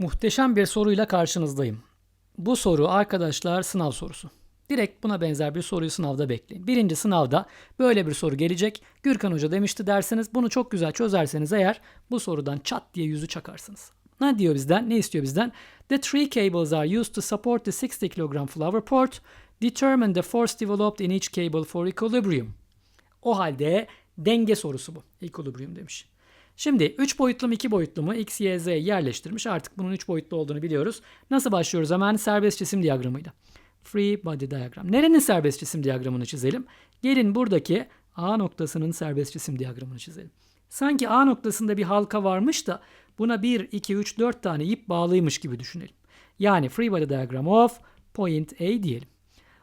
Muhteşem bir soruyla karşınızdayım. Bu soru arkadaşlar sınav sorusu. Direkt buna benzer bir soruyu sınavda bekleyin. Birinci sınavda böyle bir soru gelecek. Gürkan Hoca demişti derseniz bunu çok güzel çözerseniz eğer bu sorudan çat diye yüzü çakarsınız. Ne diyor bizden? Ne istiyor bizden? The three cables are used to support the 60 kg flower pot. Determine the force developed in each cable for equilibrium. O halde denge sorusu bu. Equilibrium demiş. Şimdi 3 boyutlu mu 2 boyutlu mu x, y, z yerleştirmiş. Artık bunun 3 boyutlu olduğunu biliyoruz. Nasıl başlıyoruz hemen? Serbest cisim diyagramıyla. Free body diagram. Nerenin serbest cisim diyagramını çizelim? Gelin buradaki A noktasının serbest cisim diyagramını çizelim. Sanki A noktasında bir halka varmış da buna 1, 2, 3, 4 tane ip bağlıymış gibi düşünelim. Yani free body diagram of point A diyelim.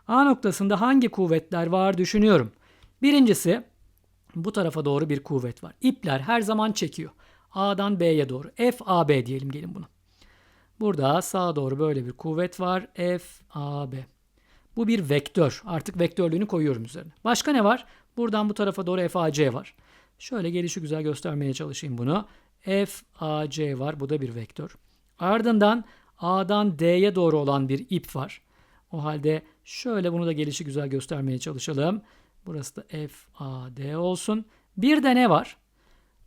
A noktasında hangi kuvvetler var düşünüyorum. Birincisi bu tarafa doğru bir kuvvet var. İpler her zaman çekiyor. A'dan B'ye doğru. FAB diyelim gelin bunu. Burada sağa doğru böyle bir kuvvet var. FAB. Bu bir vektör. Artık vektörlüğünü koyuyorum üzerine. Başka ne var? Buradan bu tarafa doğru FAC var. Şöyle gelişi güzel göstermeye çalışayım bunu. FAC var. Bu da bir vektör. Ardından A'dan D'ye doğru olan bir ip var. O halde şöyle bunu da gelişi güzel göstermeye çalışalım. Burası da FAD olsun. Bir de ne var?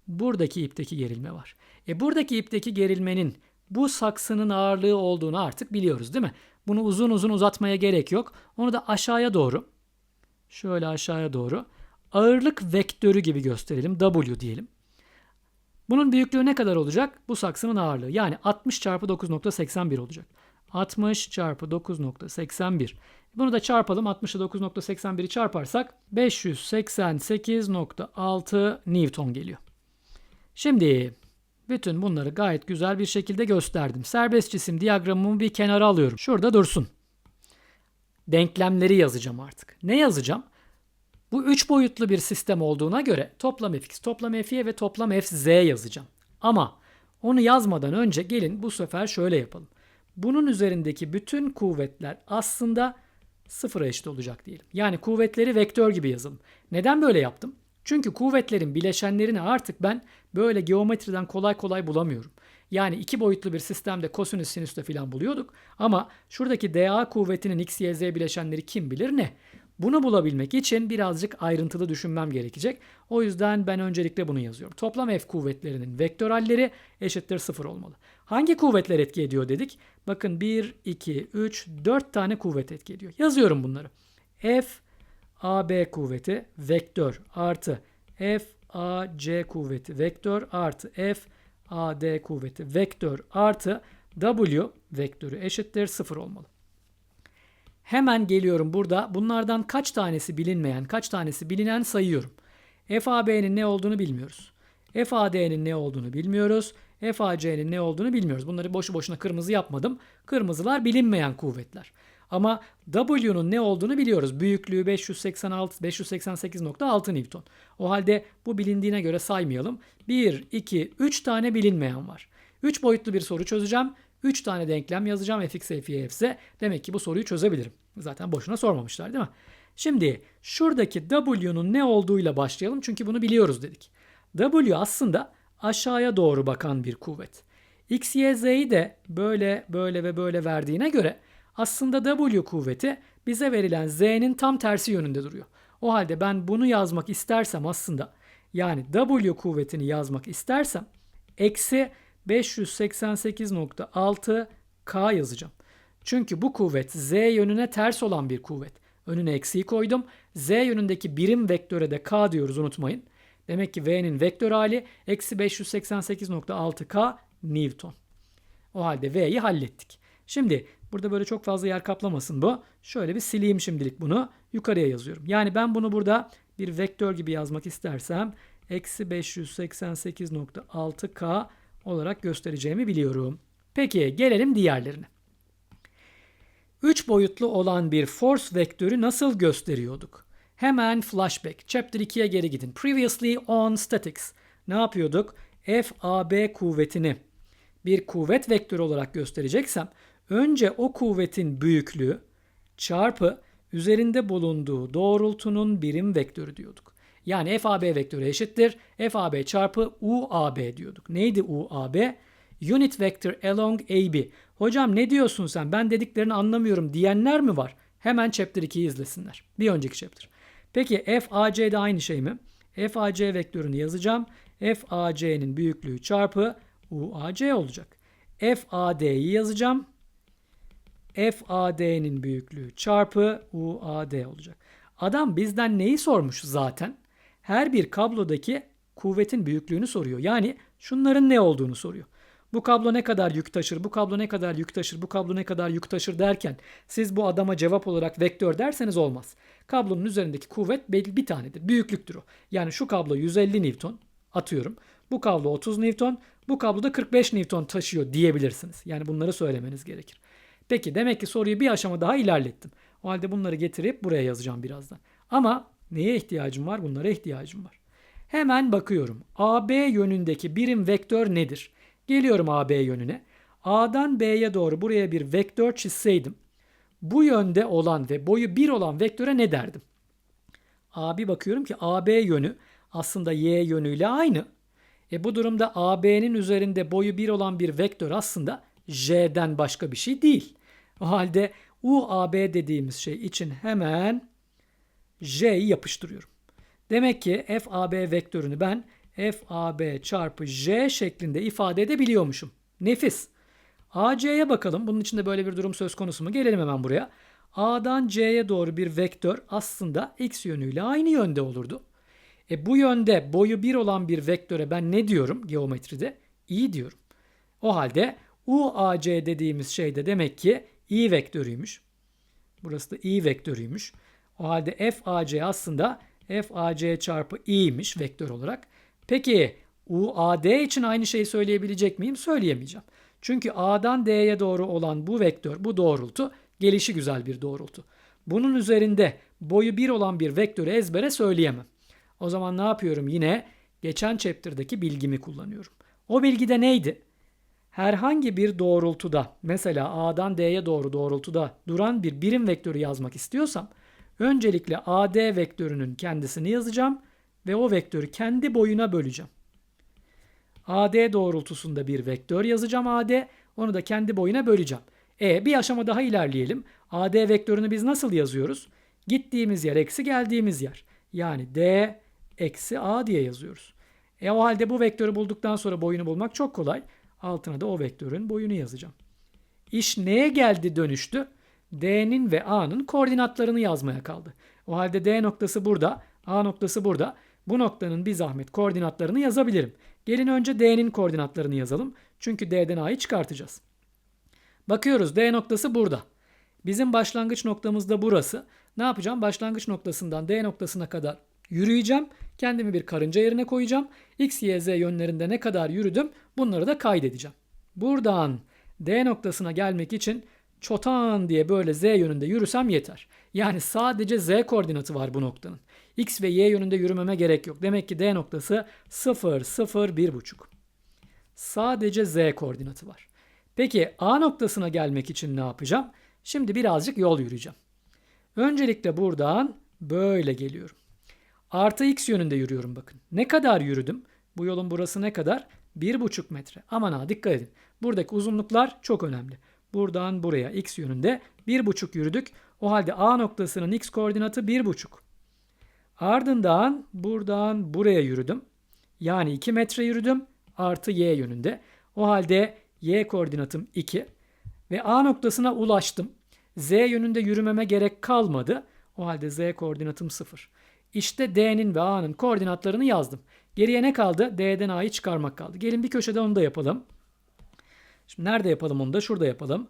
Buradaki ipteki gerilme var. E buradaki ipteki gerilmenin bu saksının ağırlığı olduğunu artık biliyoruz değil mi? Bunu uzun uzun uzatmaya gerek yok. Onu da aşağıya doğru şöyle aşağıya doğru ağırlık vektörü gibi gösterelim. W diyelim. Bunun büyüklüğü ne kadar olacak? Bu saksının ağırlığı. Yani 60 çarpı 9.81 olacak. 60 çarpı 9.81. Bunu da çarpalım. 60 ile 9.81'i çarparsak 588.6 Newton geliyor. Şimdi bütün bunları gayet güzel bir şekilde gösterdim. Serbest cisim diyagramımı bir kenara alıyorum. Şurada dursun. Denklemleri yazacağım artık. Ne yazacağım? Bu üç boyutlu bir sistem olduğuna göre toplam fx, toplam fy ve toplam fz yazacağım. Ama onu yazmadan önce gelin bu sefer şöyle yapalım. Bunun üzerindeki bütün kuvvetler aslında sıfıra eşit olacak diyelim. Yani kuvvetleri vektör gibi yazalım. Neden böyle yaptım? Çünkü kuvvetlerin bileşenlerini artık ben böyle geometriden kolay kolay bulamıyorum. Yani iki boyutlu bir sistemde kosinüs sinüste falan buluyorduk. Ama şuradaki dA kuvvetinin x, y, z bileşenleri kim bilir ne? Bunu bulabilmek için birazcık ayrıntılı düşünmem gerekecek. O yüzden ben öncelikle bunu yazıyorum. Toplam F kuvvetlerinin vektör halleri eşittir 0 olmalı. Hangi kuvvetler etki ediyor dedik? Bakın 1, 2, 3, 4 tane kuvvet etki ediyor. Yazıyorum bunları. F, AB kuvveti vektör artı F, AC kuvveti vektör artı F, AD kuvveti vektör artı W vektörü eşittir 0 olmalı. Hemen geliyorum burada. Bunlardan kaç tanesi bilinmeyen, kaç tanesi bilinen sayıyorum. FAB'nin ne olduğunu bilmiyoruz. FAD'nin ne olduğunu bilmiyoruz. FAC'nin ne olduğunu bilmiyoruz. Bunları boşu boşuna kırmızı yapmadım. Kırmızılar bilinmeyen kuvvetler. Ama W'nun ne olduğunu biliyoruz. Büyüklüğü 586 588.6 Newton. O halde bu bilindiğine göre saymayalım. 1 2 3 tane bilinmeyen var. 3 boyutlu bir soru çözeceğim. 3 tane denklem yazacağım fx, fy, fz. Demek ki bu soruyu çözebilirim. Zaten boşuna sormamışlar değil mi? Şimdi şuradaki w'nun ne olduğuyla başlayalım çünkü bunu biliyoruz dedik. W aslında aşağıya doğru bakan bir kuvvet. X, Y, Z'yi de böyle, böyle ve böyle verdiğine göre aslında W kuvveti bize verilen Z'nin tam tersi yönünde duruyor. O halde ben bunu yazmak istersem aslında yani W kuvvetini yazmak istersem eksi 588.6 K yazacağım. Çünkü bu kuvvet Z yönüne ters olan bir kuvvet. Önüne eksiği koydum. Z yönündeki birim vektöre de K diyoruz unutmayın. Demek ki V'nin vektör hali eksi 588.6 K Newton. O halde V'yi hallettik. Şimdi burada böyle çok fazla yer kaplamasın bu. Şöyle bir sileyim şimdilik bunu. Yukarıya yazıyorum. Yani ben bunu burada bir vektör gibi yazmak istersem eksi 588.6 K olarak göstereceğimi biliyorum. Peki gelelim diğerlerine. 3 boyutlu olan bir force vektörü nasıl gösteriyorduk? Hemen flashback. Chapter 2'ye geri gidin. Previously on statics. Ne yapıyorduk? FAB kuvvetini bir kuvvet vektörü olarak göstereceksem önce o kuvvetin büyüklüğü çarpı üzerinde bulunduğu doğrultunun birim vektörü diyorduk. Yani FAB vektörü eşittir. FAB çarpı UAB diyorduk. Neydi UAB? Unit vector along AB. Hocam ne diyorsun sen? Ben dediklerini anlamıyorum diyenler mi var? Hemen chapter 2'yi izlesinler. Bir önceki chapter. Peki FAC de aynı şey mi? FAC vektörünü yazacağım. FAC'nin büyüklüğü çarpı UAC olacak. FAD'yi yazacağım. FAD'nin büyüklüğü çarpı UAD olacak. Adam bizden neyi sormuş zaten? Her bir kablodaki kuvvetin büyüklüğünü soruyor. Yani şunların ne olduğunu soruyor. Bu kablo ne kadar yük taşır, bu kablo ne kadar yük taşır, bu kablo ne kadar yük taşır derken siz bu adama cevap olarak vektör derseniz olmaz. Kablonun üzerindeki kuvvet belli bir tanedir. Büyüklüktür o. Yani şu kablo 150 Newton atıyorum. Bu kablo 30 Newton, bu kablo da 45 Newton taşıyor diyebilirsiniz. Yani bunları söylemeniz gerekir. Peki demek ki soruyu bir aşama daha ilerlettim. O halde bunları getirip buraya yazacağım birazdan. Ama neye ihtiyacım var? Bunlara ihtiyacım var. Hemen bakıyorum. AB yönündeki birim vektör nedir? Geliyorum AB yönüne. A'dan B'ye doğru buraya bir vektör çizseydim bu yönde olan ve boyu 1 olan vektöre ne derdim? Abi bakıyorum ki AB yönü aslında Y yönüyle aynı. E bu durumda AB'nin üzerinde boyu 1 olan bir vektör aslında J'den başka bir şey değil. O halde UAB dediğimiz şey için hemen J'yi yapıştırıyorum. Demek ki FAB vektörünü ben FAB çarpı J şeklinde ifade edebiliyormuşum. Nefis. AC'ye bakalım. Bunun içinde böyle bir durum söz konusu mu? Gelelim hemen buraya. A'dan C'ye doğru bir vektör aslında x yönüyle aynı yönde olurdu. E bu yönde boyu 1 olan bir vektöre ben ne diyorum geometride? i diyorum. O halde UAC dediğimiz şey de demek ki i vektörüymüş. Burası da i vektörüymüş. O halde FAC aslında FAC çarpı i'ymiş vektör olarak. Peki UAD için aynı şeyi söyleyebilecek miyim? Söyleyemeyeceğim. Çünkü A'dan D'ye doğru olan bu vektör, bu doğrultu gelişi güzel bir doğrultu. Bunun üzerinde boyu 1 olan bir vektörü ezbere söyleyemem. O zaman ne yapıyorum? Yine geçen chapter'daki bilgimi kullanıyorum. O bilgi de neydi? Herhangi bir doğrultuda mesela A'dan D'ye doğru doğrultuda duran bir birim vektörü yazmak istiyorsam öncelikle AD vektörünün kendisini yazacağım ve o vektörü kendi boyuna böleceğim. AD doğrultusunda bir vektör yazacağım AD. Onu da kendi boyuna böleceğim. E bir aşama daha ilerleyelim. AD vektörünü biz nasıl yazıyoruz? Gittiğimiz yer eksi geldiğimiz yer. Yani D eksi A diye yazıyoruz. E o halde bu vektörü bulduktan sonra boyunu bulmak çok kolay. Altına da o vektörün boyunu yazacağım. İş neye geldi dönüştü? D'nin ve A'nın koordinatlarını yazmaya kaldı. O halde D noktası burada, A noktası burada. Bu noktanın bir zahmet koordinatlarını yazabilirim. Gelin önce D'nin koordinatlarını yazalım. Çünkü D'den A'yı çıkartacağız. Bakıyoruz D noktası burada. Bizim başlangıç noktamız da burası. Ne yapacağım? Başlangıç noktasından D noktasına kadar yürüyeceğim. Kendimi bir karınca yerine koyacağım. X, Y, Z yönlerinde ne kadar yürüdüm bunları da kaydedeceğim. Buradan D noktasına gelmek için çotan diye böyle Z yönünde yürüsem yeter. Yani sadece Z koordinatı var bu noktanın. X ve Y yönünde yürümeme gerek yok. Demek ki D noktası 0, 0, 1,5. Sadece Z koordinatı var. Peki A noktasına gelmek için ne yapacağım? Şimdi birazcık yol yürüyeceğim. Öncelikle buradan böyle geliyorum. Artı X yönünde yürüyorum bakın. Ne kadar yürüdüm? Bu yolun burası ne kadar? 1,5 metre. Aman ha dikkat edin. Buradaki uzunluklar çok önemli. Buradan buraya X yönünde 1,5 yürüdük. O halde A noktasının X koordinatı 1,5. Ardından buradan buraya yürüdüm. Yani 2 metre yürüdüm artı y yönünde. O halde y koordinatım 2 ve A noktasına ulaştım. Z yönünde yürümeme gerek kalmadı. O halde Z koordinatım 0. İşte D'nin ve A'nın koordinatlarını yazdım. Geriye ne kaldı? D'den A'yı çıkarmak kaldı. Gelin bir köşede onu da yapalım. Şimdi nerede yapalım onu da? Şurada yapalım.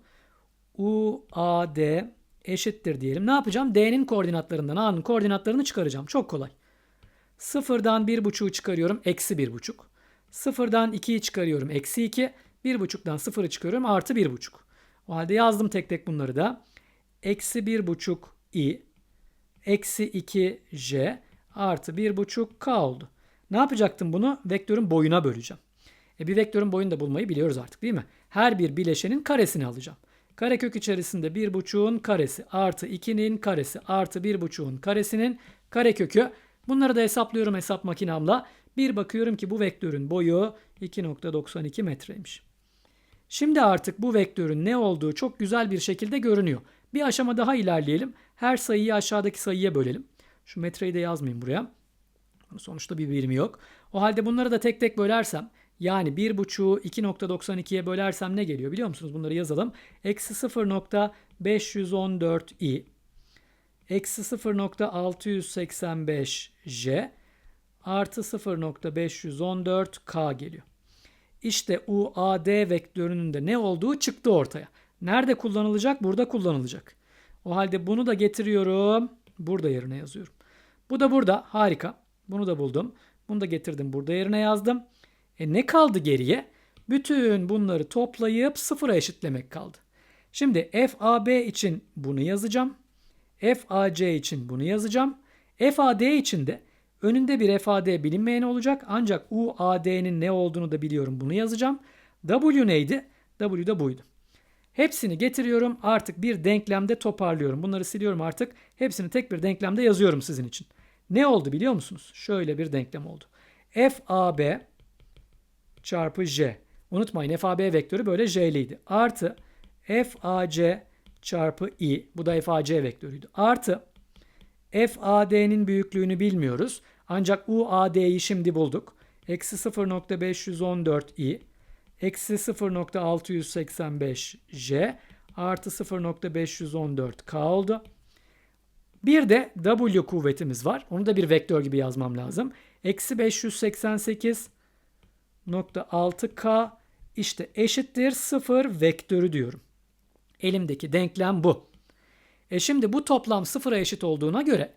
U, A, D eşittir diyelim. Ne yapacağım? D'nin koordinatlarından A'nın koordinatlarını çıkaracağım. Çok kolay. Sıfırdan bir buçuğu çıkarıyorum. Eksi bir buçuk. Sıfırdan 2'yi çıkarıyorum. Eksi 2. Bir buçuktan sıfırı çıkarıyorum. Artı bir buçuk. O halde yazdım tek tek bunları da. Eksi bir buçuk i. Eksi 2 j. Artı bir buçuk k oldu. Ne yapacaktım bunu? Vektörün boyuna böleceğim. E bir vektörün boyunu da bulmayı biliyoruz artık değil mi? Her bir bileşenin karesini alacağım. Karekök içerisinde 1,5'un karesi artı 2'nin karesi artı 1,5'un karesinin karekökü. Bunları da hesaplıyorum hesap makinamla. Bir bakıyorum ki bu vektörün boyu 2.92 metreymiş. Şimdi artık bu vektörün ne olduğu çok güzel bir şekilde görünüyor. Bir aşama daha ilerleyelim. Her sayıyı aşağıdaki sayıya bölelim. Şu metreyi de yazmayayım buraya. Sonuçta bir birimi yok. O halde bunları da tek tek bölersem yani 1.5'u 2.92'ye bölersem ne geliyor biliyor musunuz? Bunları yazalım. Eksi 0.514i eksi 0.685j artı 0.514k geliyor. İşte UAD vektörünün de ne olduğu çıktı ortaya. Nerede kullanılacak? Burada kullanılacak. O halde bunu da getiriyorum. Burada yerine yazıyorum. Bu da burada. Harika. Bunu da buldum. Bunu da getirdim. Burada yerine yazdım. E ne kaldı geriye? Bütün bunları toplayıp sıfıra eşitlemek kaldı. Şimdi FAB için bunu yazacağım. FAC için bunu yazacağım. FAD için de önünde bir FAD bilinmeyen olacak. Ancak UAD'nin ne olduğunu da biliyorum. Bunu yazacağım. W neydi? W da buydu. Hepsini getiriyorum. Artık bir denklemde toparlıyorum. Bunları siliyorum artık. Hepsini tek bir denklemde yazıyorum sizin için. Ne oldu biliyor musunuz? Şöyle bir denklem oldu. FAB çarpı J. Unutmayın FAB vektörü böyle J'liydi. Artı FAC çarpı I. Bu da FAC vektörüydü. Artı FAD'nin büyüklüğünü bilmiyoruz. Ancak UAD'yi şimdi bulduk. Eksi 0.514i eksi 0.685j artı 0.514k oldu. Bir de W kuvvetimiz var. Onu da bir vektör gibi yazmam lazım. Eksi 588.6k işte eşittir 0 vektörü diyorum. Elimdeki denklem bu. E şimdi bu toplam sıfıra eşit olduğuna göre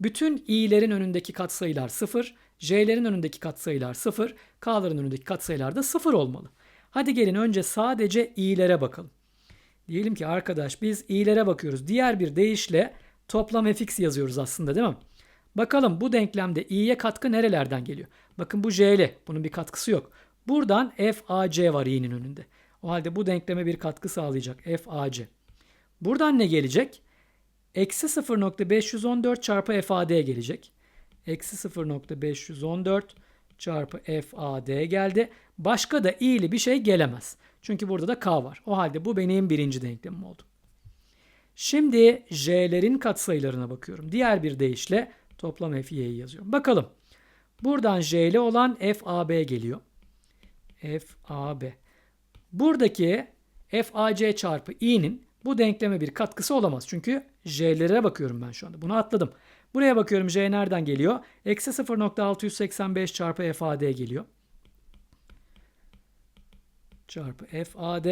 bütün i'lerin önündeki katsayılar 0, j'lerin önündeki katsayılar 0, k'ların önündeki katsayılar da 0 olmalı. Hadi gelin önce sadece i'lere bakalım. Diyelim ki arkadaş biz i'lere bakıyoruz. Diğer bir deyişle toplam fx yazıyoruz aslında değil mi? Bakalım bu denklemde i'ye katkı nerelerden geliyor? Bakın bu j'li. Bunun bir katkısı yok. Buradan fac var i'nin önünde. O halde bu denkleme bir katkı sağlayacak fac. Buradan ne gelecek? Eksi 0.514 çarpı FAD gelecek. Eksi 0.514 çarpı FAD geldi. Başka da i'li bir şey gelemez. Çünkü burada da k var. O halde bu benim birinci denklemim oldu. Şimdi j'lerin katsayılarına bakıyorum. Diğer bir deyişle toplam f'yi yazıyorum. Bakalım. Buradan j'li olan fab geliyor. fab. Buradaki fac çarpı i'nin bu denkleme bir katkısı olamaz. Çünkü j'lere bakıyorum ben şu anda. Bunu atladım. Buraya bakıyorum j nereden geliyor? Eksi 0.685 çarpı fad geliyor. Çarpı fad.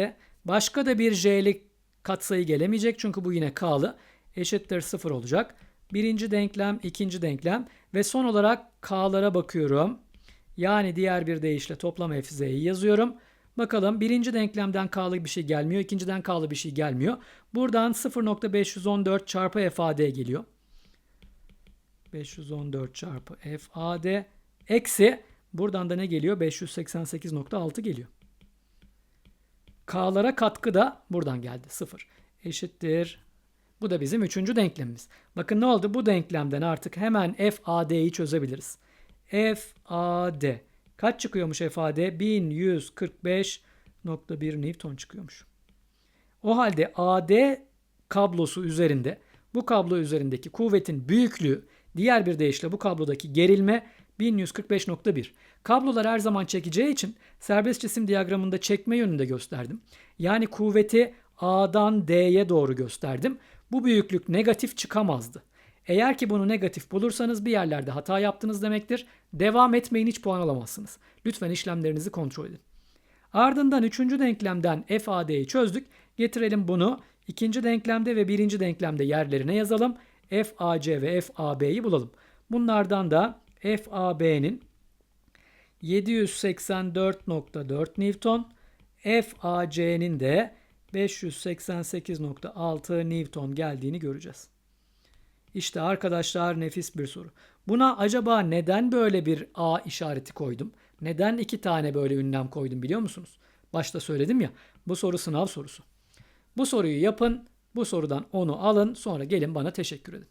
Başka da bir j'lik katsayı gelemeyecek. Çünkü bu yine k'lı. Eşittir 0 olacak. Birinci denklem, ikinci denklem. Ve son olarak k'lara bakıyorum. Yani diğer bir deyişle toplam fz'yi yazıyorum. Bakalım birinci denklemden k'lı bir şey gelmiyor. ikinciden k'lı bir şey gelmiyor. Buradan 0.514 çarpı fad geliyor. 514 çarpı fad eksi buradan da ne geliyor? 588.6 geliyor. K'lara katkı da buradan geldi. 0 eşittir. Bu da bizim üçüncü denklemimiz. Bakın ne oldu? Bu denklemden artık hemen FAD'yi çözebiliriz. FAD Kaç çıkıyormuş FAD? 1145.1 Newton çıkıyormuş. O halde AD kablosu üzerinde bu kablo üzerindeki kuvvetin büyüklüğü diğer bir deyişle bu kablodaki gerilme 1145.1. Kablolar her zaman çekeceği için serbest cisim diyagramında çekme yönünde gösterdim. Yani kuvveti A'dan D'ye doğru gösterdim. Bu büyüklük negatif çıkamazdı. Eğer ki bunu negatif bulursanız bir yerlerde hata yaptınız demektir. Devam etmeyin hiç puan alamazsınız. Lütfen işlemlerinizi kontrol edin. Ardından üçüncü denklemden FAD'yi çözdük. Getirelim bunu ikinci denklemde ve birinci denklemde yerlerine yazalım. FAC ve FAB'yi bulalım. Bunlardan da FAB'nin 784.4 Newton, FAC'nin de 588.6 Newton geldiğini göreceğiz. İşte arkadaşlar nefis bir soru. Buna acaba neden böyle bir A işareti koydum? Neden iki tane böyle ünlem koydum biliyor musunuz? Başta söyledim ya bu soru sınav sorusu. Bu soruyu yapın, bu sorudan onu alın sonra gelin bana teşekkür edin.